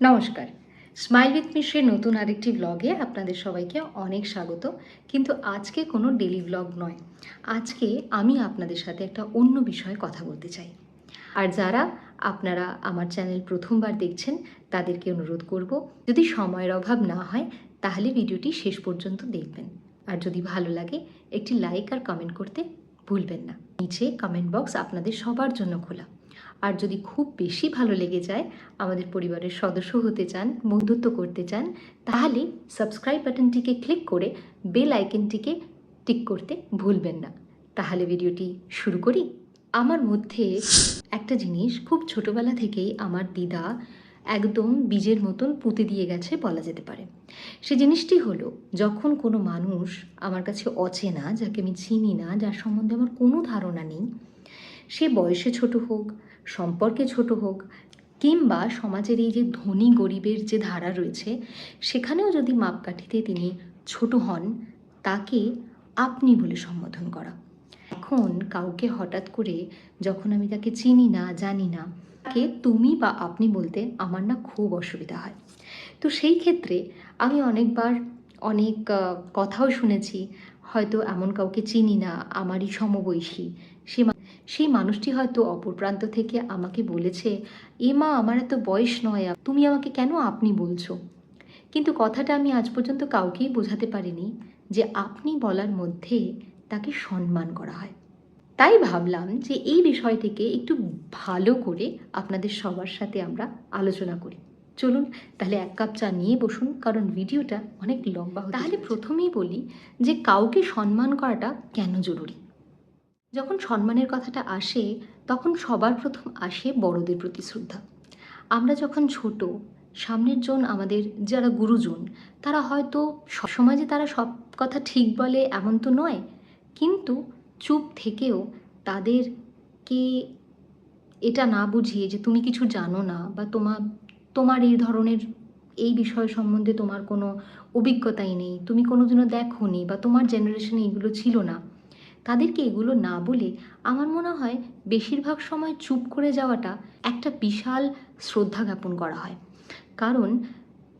নমস্কার। Smile with মিশ্রের নতুন আরেকটি ব্লগে আপনাদের সবাইকে অনেক স্বাগত। কিন্তু আজকে কোনো ডেলি ব্লগ নয়। আজকে আমি আপনাদের সাথে একটা অন্য বিষয়ে কথা বলতে চাই। আর যারা আপনারা আমার চ্যানেল প্রথমবার দেখছেন, তাদেরকে অনুরোধ করব, যদি সময়ের অভাব না হয়, তাহলে ভিডিওটি শেষ পর্যন্ত দেখবেন। আর যদি ভালো লাগে, একটি লাইক আর কমেন্ট করতে ভুলবেন না। নিচে কমেন্ট বক্স আপনাদের সবার জন্য খোলা। আর যদি খুব বেশি ভালো লেগে যায়, আমাদের পরিবারের সদস্য হতে চান, বন্ধুত্ব করতে চান, তাহলে সাবস্ক্রাইব বাটনটিকে ক্লিক করে বেল আইকনটিকে টিক করতে ভুলবেন না। তাহলে ভিডিওটি শুরু করি। আমার মধ্যে একটা জিনিস খুব ছোটবেলা থেকেই আমার দিদা একদম বীজের মতন পুঁতে দিয়ে গেছে বলা যেতে পারে। সে জিনিসটি হলো, যখন কোনো মানুষ আমার কাছে অচেনা, যাকে আমি চিনি না, যার সম্বন্ধে আমার কোনো ধারণা নেই সে বয়সে ছোট হোক, সম্পর্কে ছোট হোক, কিংবা সমাজের এই যে ধনী গরিবের যে ধারা রয়েছে, সেখানেও যদি মাপকাঠিতে তিনি ছোট হন, তাকে আপনি বলে সম্বোধন করা। এখন কাউকে হঠাৎ করে যখন আমি তাকে চিনি না, জানি না, তাকে তুমি বা আপনি বলতে আমার না খুব অসুবিধা হয়। তো সেই ক্ষেত্রে আমি অনেকবার অনেক কথাও শুনেছি, হয়তো এমন কাউকে চিনি না, আমারই সমবয়সী, সে সেই মানুষটি হয়তো অপর প্রান্ত থেকে আমাকে বলেছে এ মা আমার এত বয়স নয় তুমি আমাকে কেন আপনি বলছো? কিন্তু কথাটা আমি আজ পর্যন্ত কাউকেই বোঝাতে পারিনি যে আপনি বলার মধ্যে তাকে সম্মান করা হয়। তাই ভাবলাম যে এই বিষয়টিকে একটু ভালো করে আপনাদের সবার সাথে আমরা আলোচনা করি। চলুন তাহলে এক কাপ চা নিয়ে বসুন কারণ ভিডিওটা অনেক লম্বা তাহলে প্রথমেই বলি যে কাউকে সম্মান করাটা কেন জরুরি? যখন সম্মানের কথাটা আসে, তখন সবার প্রথম আসে বড়দের প্রতি শ্রদ্ধা। আমরা যখন ছোট, সামনের জন আমাদের যারা গুরুজন, তারা হয়তো সবসময় যে তারা সব কথা ঠিক বলে এমন তো নয়, কিন্তু চুপ থেকেও তাদেরকে এটা না বুঝিয়ে যে তুমি কিছু জানো না বা তোমার তোমার এই ধরনের এই বিষয় সম্বন্ধে তোমার কোনো অভিজ্ঞতাই নেই, তুমি কোনোদিনও দেখোনি বা তোমার জেনারেশনে এগুলো ছিল না। তাদেরকে এগুলো না বলে আমার মনে হয় বেশিরভাগ সময় চুপ করে যাওয়াটা একটা বিশাল শ্রদ্ধা জ্ঞাপন করা হয়। কারণ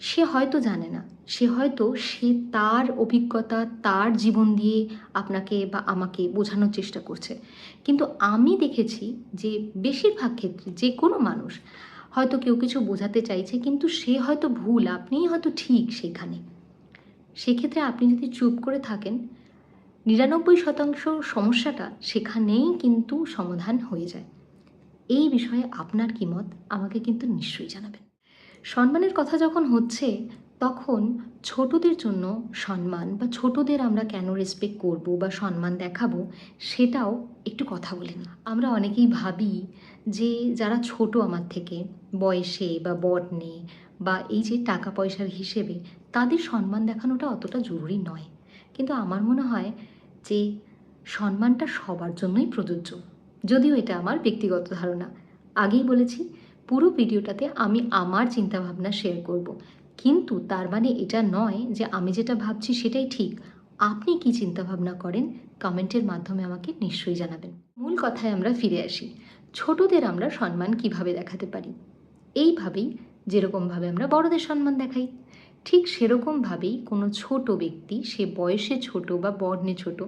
সে হয়তো জানে না, সে হয়তো সে তার অভিজ্ঞতা, তার জীবন দিয়ে আপনাকে বা আমাকে বোঝানোর চেষ্টা করছে। কিন্তু আমি দেখেছি যে বেশিরভাগ ক্ষেত্রে যে কোনো মানুষ হয়তো কেউ কিছু বোঝাতে চাইছে কিন্তু সে হয়তো ভুল, আপনিই হয়তো ঠিক সেখানে। সেক্ষেত্রে আপনি যদি চুপ করে থাকেন নিরানব্বই শতাংশ সমস্যাটা সেখানেই কিন্তু সমাধান হয়ে যায়। এই বিষয়ে আপনার কি মত? আমাকে কিন্তু নিশ্চয়ই জানাবেন। সম্মানের কথা যখন হচ্ছে, তখন ছোটদের জন্য সম্মান বা ছোটদের আমরা কেন রেসপেক্ট করব বা সম্মান দেখাবো, সেটাও একটু কথা বলে নিই আমরা অনেকেই ভাবি যে যারা ছোট আমার থেকে, বয়সে বা বর্ণে বা এই যে টাকা পয়সার হিসেবে, তাদের সম্মান দেখানোটা অতটা জরুরি নয়। কিন্তু আমার মনে হয় যে সম্মানটা সবার জন্যই প্রযোজ্য। যদিও এটা আমার ব্যক্তিগত ধারণা। আগেই বলেছি, পুরো ভিডিওটাতে আমি আমার চিন্তাভাবনা শেয়ার করব। কিন্তু তার মানে এটা নয় যে আমি যেটা ভাবছি সেটাই ঠিক। আপনি কি চিন্তাভাবনা করেন, কমেন্টের মাধ্যমে আমাকে নিশ্চয়ই জানাবেন। মূল কথায় আমরা ফিরে আসি। ছোটদের আমরা সম্মান কীভাবে দেখাতে পারি? এইভাবেই যেরকমভাবে আমরা বড়দের সম্মান দেখাই। ঠিক সেরকমভাবেই কোনো ছোট ব্যক্তি সে বয়সে ছোট বা বর্ণে ছোট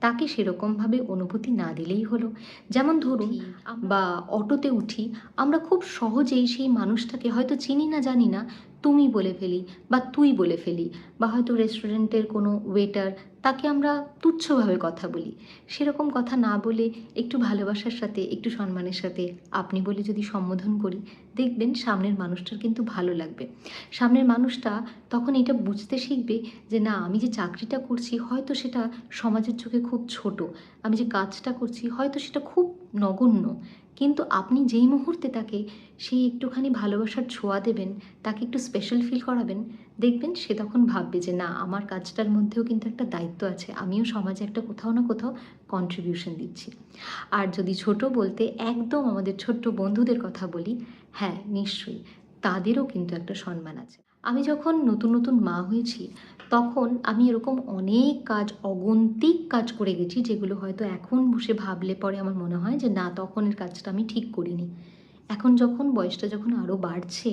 তাকে সেরকমভাবে অনুভূতি না দিলেই হলো। যেমন ধরুন বা অটোতে উঠি আমরা খুব সহজেই সেই মানুষটাকে হয়তো চিনি না জানি না তুমি বলে ফেলি বা তুই বলে ফেলি বা হয়তো রেস্টুরেন্টের কোনো ওয়েটার তাকে আমরা তুচ্ছভাবে কথা বলি। সেরকম কথা না বলে একটু ভালোবাসার সাথে, একটু সম্মানের সাথে আপনি বলে যদি সম্বোধন করি, দেখবেন সামনের মানুষটার কিন্তু ভালো লাগবে। সামনের মানুষটা তখন এটা বুঝতে শিখবে যে না, আমি যে চাকরিটা করছি হয়তো সেটা সমাজের চোখে খুব ছোট, আমি যে কাজটা করছি হয়তো সেটা খুব নগণ্য। কিন্তু আপনি যেই মুহূর্তে তাকে সেই একটুখানি ভালোবাসার ছোঁয়া দেবেন, তাকে একটু স্পেশাল ফিল করাবেন, দেখবেন সে তখন ভাববে যে, না, আমার কাজটার মধ্যেও কিন্তু একটা দায়িত্ব আছে। আমিও সমাজে একটা কোথাও না কোথাও কন্ট্রিবিউশন দিচ্ছি। আর যদি ছোট বলতে একদম আমাদের ছোট্ট বন্ধুদের কথা বলি হ্যাঁ নিশ্চয়ই, তাদেরও কিন্তু একটা সম্মান আছে। আমি যখন নতুন নতুন মা হয়েছি, তখন আমি এরকম অনেক কাজ, অগন্তিক কাজ করে গেছি, যেগুলো হয়তো এখন বসে ভাবলে পরে আমার মনে হয় যে না, তখনের কাজটা আমি ঠিক করিনি। এখন যখন বয়সটা যখন আরও বাড়ছে,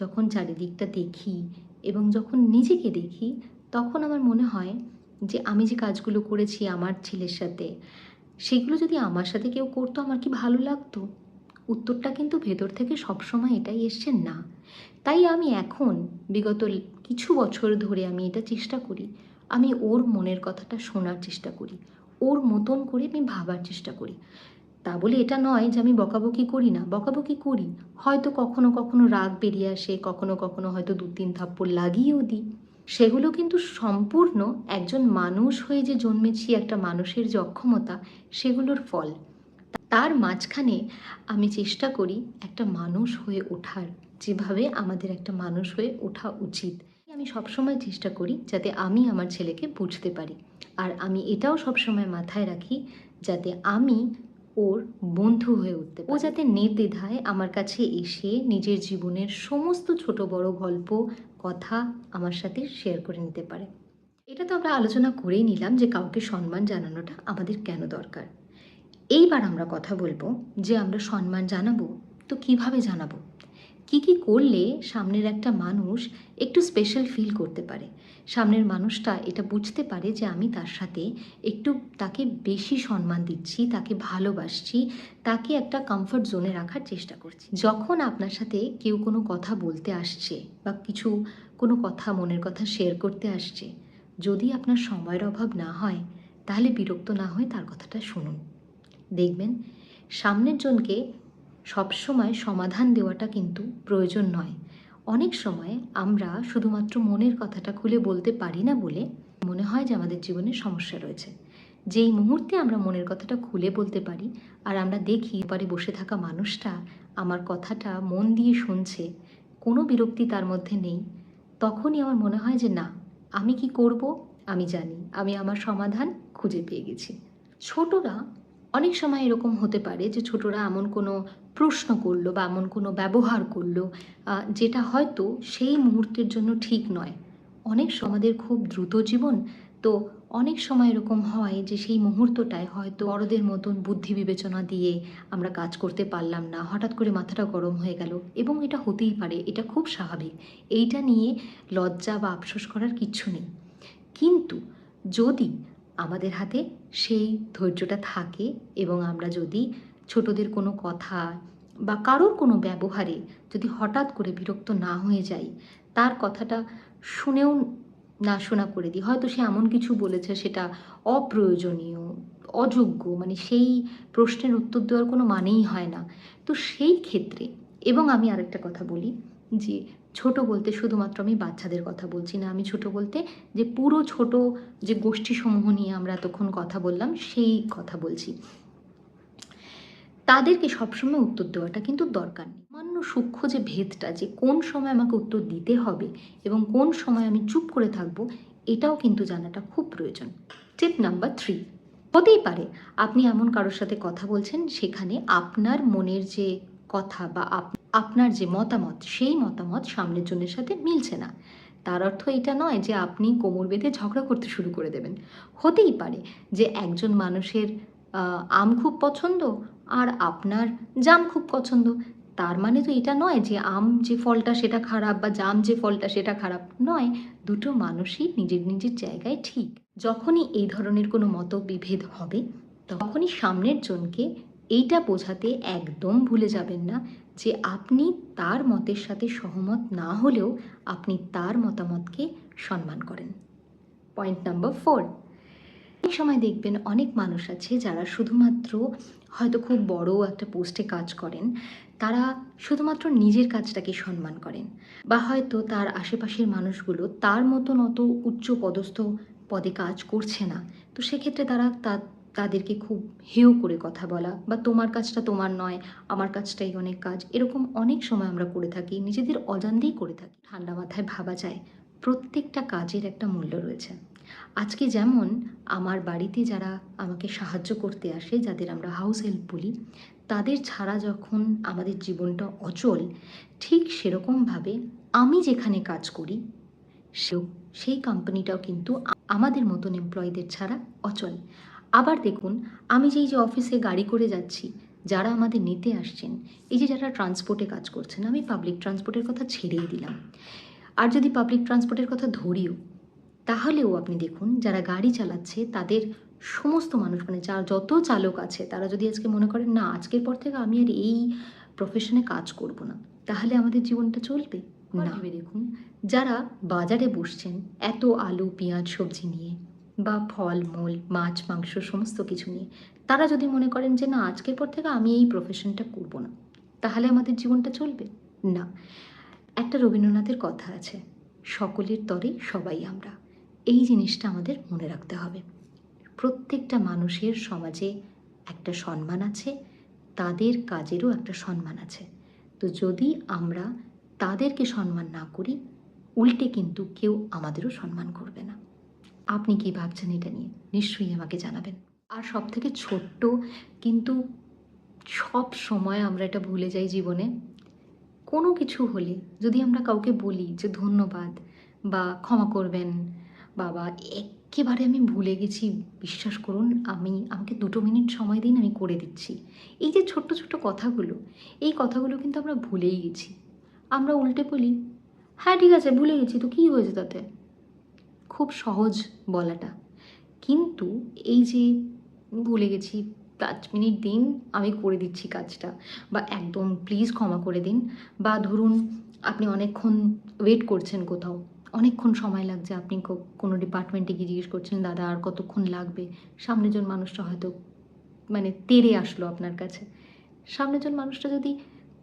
যখন চারিদিকটা দেখি এবং যখন নিজেকে দেখি, তখন আমার মনে হয় যে আমি যে কাজগুলো করেছি আমার ছেলের সাথে, সেগুলো যদি আমার সাথে কেউ করতো আমার কি ভালো লাগতো? উত্তরটা কিন্তু ভেতর থেকে সবসময় এটাই এসছে না। তাই আমি এখন বিগত কিছু বছর ধরে আমি এটা চেষ্টা করি। আমি ওর মনের কথাটা শোনার চেষ্টা করি। ওর মতন করে আমি ভাবার চেষ্টা করি। তা বলে এটা নয় যে আমি বকাবকি করি না। বকাবকি করি। হয়তো কখনো কখনো রাগ বেরিয়ে আসে, কখনো কখনো হয়তো দু তিন থাপ্পড় লাগিয়েও দিই। সেগুলো কিন্তু সম্পূর্ণ একজন মানুষ হয়ে যে জন্মেছি, একটা মানুষের যে অক্ষমতা, সেগুলোর ফল। তার মাঝখানে আমি চেষ্টা করি একটা মানুষ হয়ে ওঠার, যেভাবে আমাদের একটা মানুষ হয়ে ওঠা উচিত। আমি সবসময় চেষ্টা করি যাতে আমি আমার ছেলেকে বুঝতে পারি। আর আমি এটাও সবসময় মাথায় রাখি যাতে আমি ওর বন্ধু হয়ে উঠতে ও যাতে নির্দ্বিধায় আমার কাছে এসে নিজের জীবনের সমস্ত ছোট বড় গল্প, কথা আমার সাথে শেয়ার করে নিতে পারে। এটা তো আমরা আলোচনা করেই নিলাম যে কাউকে সম্মান জানানোটা আমাদের কেন দরকার। এইবার আমরা কথা বলব যে আমরা সম্মান জানাব, তো কীভাবে জানাব? কি কি করলে সামনের একটা মানুষ একটু স্পেশাল ফিল করতে পারে? সামনের মানুষটা এটা বুঝতে পারে যে আমি তার সাথে একটু তাকে বেশি সম্মান দিচ্ছি, তাকে ভালোবাসছি, তাকে একটা কমফর্ট জোনে রাখার চেষ্টা করছি। যখন আপনার সাথে কেউ কোনো কথা বলতে আসছে বা কিছু কোনো কথা মনের কথা শেয়ার করতে আসছে, যদি আপনার সময়ের অভাব না হয়, তাহলে বিরক্ত না হয়ে তার কথাটা শুনুন। দেখবেন, সামনের জনকে সবসময় সমাধান দেওয়াটা কিন্তু প্রয়োজন নয়। অনেক সময় আমরা শুধুমাত্র মনের কথাটা খুলে বলতে পারি না বলে মনে হয় যে আমাদের জীবনে সমস্যা রয়েছে। যেই মুহূর্তে আমরা মনের কথাটা খুলে বলতে পারি আর আমরা দেখি পারে বসে থাকা মানুষটা আমার কথাটা মন দিয়ে শুনছে, কোনো বিরক্তি তার মধ্যে নেই, তখনই আমার মনে হয় যে না, আমি কি করব? আমি জানি, আমি আমার সমাধান খুঁজে পেয়ে গেছি। ছোটরা অনেক সময় এরকম হতে পারে যে ছোটরা এমন কোনো প্রশ্ন করল বা এমন কোনো ব্যবহার করল যেটা হয়তো সেই মুহূর্তের জন্য ঠিক নয়। অনেক সময় আমাদের খুব দ্রুত জীবন, তো অনেক সময় এরকম হয় যে সেই মুহূর্তটায় হয়তো বড়দের মতন বুদ্ধি বিবেচনা দিয়ে আমরা কাজ করতে পারলাম না, হঠাৎ করে মাথাটা গরম হয়ে গেল। এবং এটা হতেই পারে, এটা খুব স্বাভাবিক। এইটা নিয়ে লজ্জা বা আফসোস করার কিচ্ছু নেই। কিন্তু যদি আমাদের হাতে সেই ধৈর্যটা থাকে এবং আমরা যদি ছোটদের কোনো কথা বা কারোর কোনো ব্যবহারে যদি হঠাৎ করে বিরক্ত না হয়ে যাই, তার কথাটা শুনেও না শোনা করে দিই। হয়তো সে এমন কিছু বলেছে সেটা অপ্রয়োজনীয়, অযোগ্য মানে সেই প্রশ্নের উত্তর দেওয়ার কোনো মানেই হয় না। তো সেই ক্ষেত্রে, এবং আমি আরেকটা কথা বলি যে ছোট বলতে শুধুমাত্র আমি বাচ্চাদের কথা বলছি না, আমি ছোট বলতে যে পুরো ছোট যে গোষ্ঠীসমূহ নিয়ে আমরা এতক্ষণ কথা বললাম, সেই কথা বলছি। তাদেরকে সবসময় উত্তর দেওয়াটা কিন্তু দরকার নেই। সামান্য সূক্ষ্ম যে ভেদটা যে কোন সময় আমাকে উত্তর দিতে হবে এবং কোন সময় আমি চুপ করে থাকব, এটাও কিন্তু জানাটা খুব প্রয়োজন। টিপ নাম্বার থ্রি হতেই পারে আপনি এমন কারোর সাথে কথা বলছেন, সেখানে আপনার মনের যে কথা বা আপ- আপনার যে মতামত, সেই মতামত সামনের জনের সাথে মিলছে না। তার অর্থ এটা নয় যে আপনি কোমর বেঁধে ঝগড়া করতে শুরু করে দেবেন। হতেই পারে যে একজন মানুষের আম খুব পছন্দ আর আপনার জাম খুব পছন্দ। তার মানে তো এটা নয় যে আম যে ফলটা সেটা খারাপ বা জাম যে ফলটা সেটা খারাপ নয়। দুটো মানুষই নিজের নিজের জায়গায় ঠিক। যখনই এই ধরনের কোনো মতবিভেদ হবে, তখনই সামনের জনকে এইটা বোঝাতে একদম ভুলে যাবেন না যে আপনি তার মতের সাথে সহমত না হলেও আপনি তার মতামতকে সম্মান করেন। পয়েন্ট নাম্বার ফোর এই সময় দেখবেন অনেক মানুষ আছে যারা শুধুমাত্র হয়তো খুব বড় একটা পোস্টে কাজ করেন, তারা শুধুমাত্র নিজের কাজটাকে সম্মান করেন বা হয়তো তার আশেপাশের মানুষগুলো তার মতন অত উচ্চ পদস্থ পদে কাজ করছে না। তো সেক্ষেত্রে তারা তা- তাদেরকে খুব হেউ করে কথা বলা বা তোমার কাজটা তোমার নয়, আমার কাজটাই অনেক কাজ, এরকম অনেক সময় আমরা করে থাকি, নিজেদের অজান্তেই করে থাকি। ঠান্ডা মাথায় ভাবা যায়, প্রত্যেকটা কাজের একটা মূল্য রয়েছে। আজকে যেমন আমার বাড়িতে যারা আমাকে সাহায্য করতে আসে, যাদের আমরা হাউস হেল্প বলি, তাদের ছাড়া যখন আমাদের জীবনটা অচল, ঠিক সেরকমভাবে আমি যেখানে কাজ করি, সেও, সেই কোম্পানিটাও কিন্তু আমাদের মতন এমপ্লয়ীদের ছাড়া অচল। আবার দেখুন আমি যেই যে অফিসে গাড়ি করে যাচ্ছি যারা আমাদের নিতে আসছেন এই যে যারা ট্রান্সপোর্টে কাজ করছেন আমি পাবলিক ট্রান্সপোর্টের কথা ছেড়েই দিলাম। আর যদি পাবলিক ট্রান্সপোর্টের কথা ধরিও তাহলেও আপনি দেখুন যারা গাড়ি চালাচ্ছে তাদের সমস্ত মানুষ মানে যা যত চালক আছে তারা যদি আজকে মনে করেন না আজকের পর থেকে আমি আর এই প্রফেশনে কাজ করব না তাহলে আমাদের জীবনটা চলবে? না। ভেবে দেখুন যারা বাজারে বসছেন এত আলু পেঁয়াজ সবজি নিয়ে বা ফল মূল মাছ, মাংস, সমস্ত কিছু নিয়ে। তারা যদি মনে করেন যে, না, আজকের পর থেকে আমি এই প্রফেশনটা করব না, তাহলে আমাদের জীবনটা চলবে? না। একটা রবীন্দ্রনাথের কথা আছে, সকলের তরে সবাই আমরা। এই জিনিসটা আমাদের মনে রাখতে হবে। প্রত্যেকটা মানুষের সমাজে একটা সম্মান আছে, তাদের কাজেরও একটা সম্মান আছে। তো যদি আমরা তাদেরকে সম্মান না করি, উল্টে কিন্তু কেউ আমাদেরও সম্মান করবে না। আপনি কি ভাবছেন এটা নিয়ে? নিশ্চয়ই আমাকে জানাবেন। আর সব থেকে ছোট্ট কিন্তু সব সময় আমরা এটা ভুলে যাই জীবনে, কোনো কিছু হলে যদি আমরা কাউকে বলি যে ধন্যবাদ বা ক্ষমা করবেন, বাবা, একেবারে আমি ভুলে গেছি, বিশ্বাস করুন, আমি, আমাকে দুটো মিনিট সময় দিন, আমি করে দিচ্ছি। এই যে ছোট্ট ছোট্ট কথাগুলো, এই কথাগুলো কিন্তু আমরা ভুলেই গেছি। আমরা উল্টে বলি হ্যাঁ ঠিক আছে, ভুলে গেছি, তো কী হয়েছে তাতে? খুব সহজ বলাটা। কিন্তু এই যে ভুলে গেছি, পাঁচ মিনিট দিন আমি করে দিচ্ছি কাজটা, বা একদম প্লিজ ক্ষমা করে দিন, বা ধরুন আপনি অনেকক্ষণ ওয়েট করছেন কোথাও, অনেকক্ষণ সময় লাগছে, আপনি কোনো ডিপার্টমেন্টে গিয়ে জিজ্ঞেস করছেন, দাদা, আর কতক্ষণ লাগবে? সামনেজন মানুষটা হয়তো মানে তেরে আসলো আপনার কাছে। সামনেজন মানুষটা যদি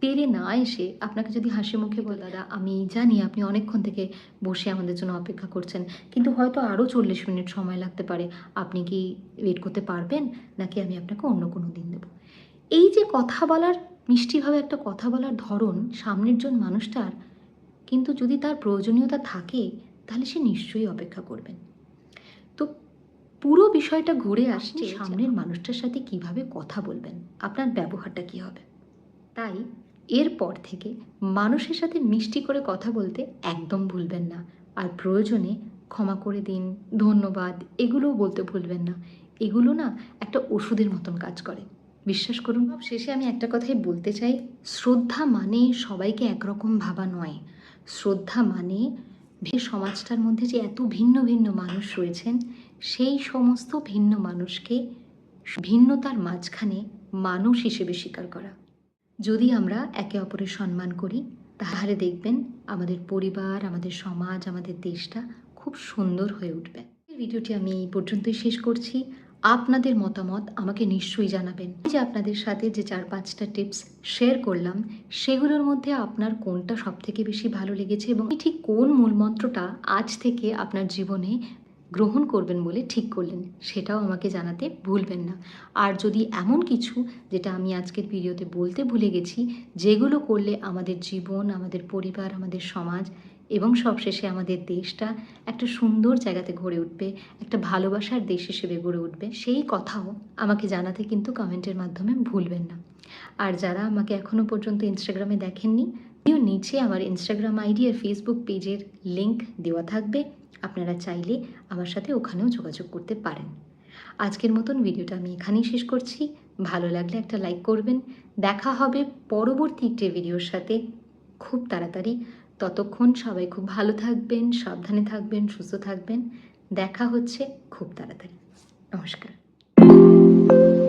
তেরে না এসে আপনাকে যদি হাসি মুখে বলে দাদা আমি জানি আপনি অনেকক্ষণ থেকে বসে আমাদের জন্য অপেক্ষা করছেন কিন্তু হয়তো আরও চল্লিশ মিনিট সময় লাগতে পারে। আপনি কি ওয়েট করতে পারবেন? নাকি আমি আপনাকে অন্য কোনো দিন দেবো? এই যে কথা বলার মিষ্টিভাবে একটা কথা বলার ধরন সামনের জন মানুষটার কিন্তু যদি তার প্রয়োজনীয়তা থাকে তাহলে সে নিশ্চয়ই অপেক্ষা করবেন। তো পুরো বিষয়টা ঘুরে আসছে সামনের মানুষটার সাথে কীভাবে কথা বলবেন? আপনার ব্যবহারটা কী হবে? তাই এরপর থেকে মানুষের সাথে মিষ্টি করে কথা বলতে একদম ভুলবেন না। আর প্রয়োজনে ক্ষমা করে দিন, ধন্যবাদ, এগুলোও বলতে ভুলবেন না। এগুলো না একটা ওষুধের মতন কাজ করে। বিশ্বাস করুন শেষে আমি একটা কথাই বলতে চাই। শ্রদ্ধা মানে সবাইকে একরকম ভাবা নয়। শ্রদ্ধা মানে সমাজটার মধ্যে যে এত ভিন্ন ভিন্ন মানুষ রয়েছেন, সেই সমস্ত ভিন্ন মানুষকে ভিন্নতার মাঝখানে মানুষ হিসেবে স্বীকার করা। যদি আমরা একে অপরের সম্মান করি, তাহলে দেখবেন আমাদের পরিবার, আমাদের সমাজ, আমাদের দেশটা খুব সুন্দর হয়ে উঠবে। ভিডিওটি আমি এই পর্যন্তই শেষ করছি। আপনাদের মতামত আমাকে নিশ্চয়ই জানাবেন। যে আপনাদের সাথে যে চার পাঁচটা টিপস শেয়ার করলাম, সেগুলোর মধ্যে আপনার কোনটা সব থেকে বেশি ভালো লেগেছে এবং ঠিক কোন মূলমন্ত্রটা আজ থেকে আপনার জীবনে গ্রহণ করবেন বলে ঠিক করলেন। সেটাও আমাকে জানাতে ভুলবেন না। আর যদি এমন কিছু যেটা আমি আজকের ভিডিওতে বলতে ভুলে গেছি, যেগুলো করলে আমাদের জীবন, আমাদের পরিবার, আমাদের সমাজ এবং সবশেষে আমাদের দেশটা একটা সুন্দর জায়গাতে গড়ে উঠবে, একটা ভালোবাসার দেশ হিসেবে গড়ে উঠবে, সেই কথাও আমাকে জানাতে কিন্তু কমেন্টের মাধ্যমে ভুলবেন না। আর যারা আমাকে এখনও পর্যন্ত ইনস্টাগ্রামে দেখেননি, নিচে আমার ইনস্টাগ্রাম আইডি আর ফেসবুক পেজের লিংক দেওয়া থাকবে। আপনারা চাইলে আমার সাথে ওখানেও যোগাযোগ করতে পারেন। আজকের মতন ভিডিওটা আমি এখানেই শেষ করছি। ভালো লাগলে একটা লাইক করবেন। দেখা হবে পরবর্তী একটি ভিডিওর সাথে। খুব তাড়াতাড়ি। ততক্ষণ সবাই খুব ভালো থাকবেন, সাবধানে থাকবেন, সুস্থ থাকবেন। দেখা হচ্ছে খুব তাড়াতাড়ি। নমস্কার।